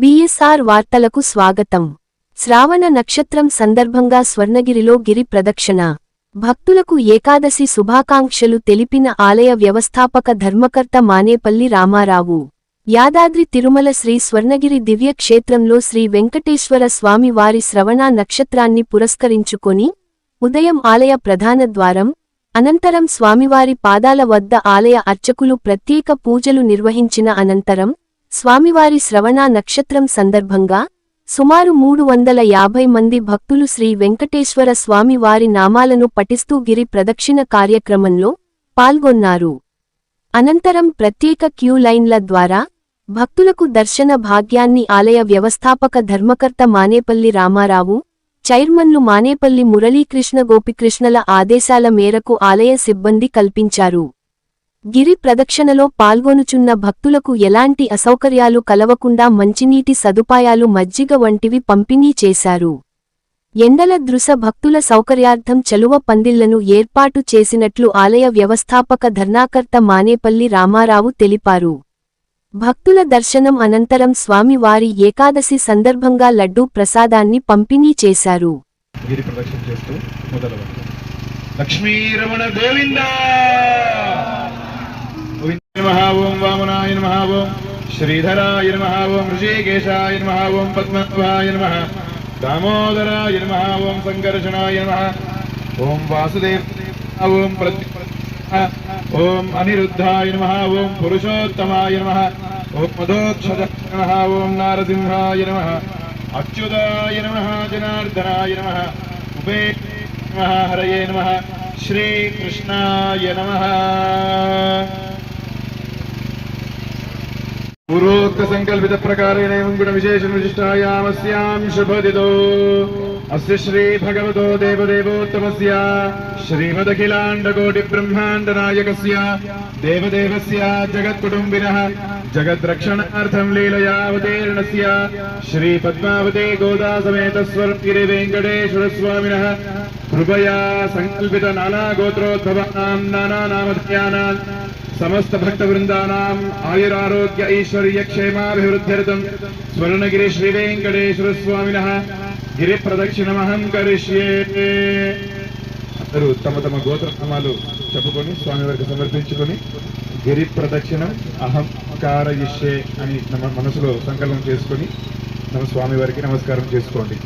BSR వార్తలకు స్వాగతం. శ్రావణ నక్షత్రం సందర్భంగా స్వర్ణగిరిలో గిరి ప్రదక్షిణ. భక్తులకు ఏకాదశి శుభాకాంక్షలు తెలిపిన ఆలయ వ్యవస్థాపక ధర్మకర్త మానేపల్లి రామారావు. యాదాద్రి తిరుమల శ్రీ స్వర్ణగిరి దివ్య క్షేత్రంలో శ్రీ వెంకటేశ్వర స్వామి వారి శ్రవణ నక్షత్రాన్ని పురస్కరించుకొని ఉదయం ఆలయ ప్రధాన ద్వారం అనంతరం స్వామివారి పాదాల వద్ద ఆలయ అర్చకులు ప్రత్యేక పూజలు నిర్వహించిన అనంతరం స్వామివారి శ్రవణ నక్షత్రం సందర్భంగా సుమారు మూడు వందల యాభై మంది భక్తులు శ్రీ వెంకటేశ్వర స్వామి వారి నామాలను పఠిస్తూ గిరి ప్రదక్షిణ కార్యక్రమంలో పాల్గొన్నారు. అనంతరం ప్రత్యేక క్యూ లైన్ల ద్వారా భక్తులకు దర్శన భాగ్యాన్ని ఆలయ వ్యవస్థాపక ధర్మకర్త మానేపల్లి రామారావు చైర్మన్లు మానేపల్లి మురళీకృష్ణ గోపికృష్ణల ఆదేశాల మేరకు ఆలయ సిబ్బంది కల్పించారు. గిరి ప్రదక్షిణలో పాల్గొనుచున్న భక్తులకు ఎలాంటి అసౌకర్యాలు కలవకుండా మంచినీటి సదుపాయాలు మజ్జిగ వంటివి పంపిణీ చేశారు. ఎండల దృశ భక్తుల సౌకర్యార్థం చలువ పందిళ్ళను ఏర్పాటు చేసినట్లు ఆలయ వ్యవస్థాపక ధర్నాకర్త మానేపల్లి రామారావు తెలిపారు. భక్తుల దర్శనం అనంతరం స్వామివారి ఏకాదశి సందర్భంగా లడ్డూ ప్రసాదాన్ని పంపిణీ చేశారు. లక్ష్మీరమణ గోవింద నమః ఓం వామనాయ నమః ఓం శ్రీధరాయ నమః ఓం ఋషికేశాయ నమః ఓం పద్మనాభాయ నమః దామోదరాయ నమః ఓం సంకర్షణాయ నమః ఓం వాసుదేవ ఓం ప్రతి ఓం అనిరుద్ధాయ నమః ఓం పురుషోత్తమాయ నమః ఓం మధోక్షజాయ నమః ఓం నారసింహాయ నమః అచ్యుతాయ నమః జనార్దనాయ నమః ఉపే నమః హరయే నమః శ్రీకృష్ణాయ నమః పూర్వోక్త సంకల్పిత ప్రకారేణ ఏం గుణ విశేషణ విశిష్టాయామస్యాం శుభదిదో అస్య శ్రీ భగవతో దేవదేవోత్తమస్య శ్రీమదఖిలాండ సంకల్పిత నానా గోత్రోద్భవానాం నానా నామధేయానాం సమస్త భక్త బృందానాం ఆయురారోగ్య ఐశ్వర్య క్షేమాభివృద్ధ్యర్థం స్వర్ణగిరి శ్రీ వెంకటేశ్వర స్వామినః గిరి ప్రదక్షిణమహం కరిష్యే అందరూ తమ తమ గోత్రనామాలు చెప్పుకొని స్వామివారికి సమర్పించుకొని గిరి ప్రదక్షిణం అహం కారయిష్యే అని మన మనసులో సంకల్పం చేసుకొని మన స్వామివారికి నమస్కారం చేసుకోండి.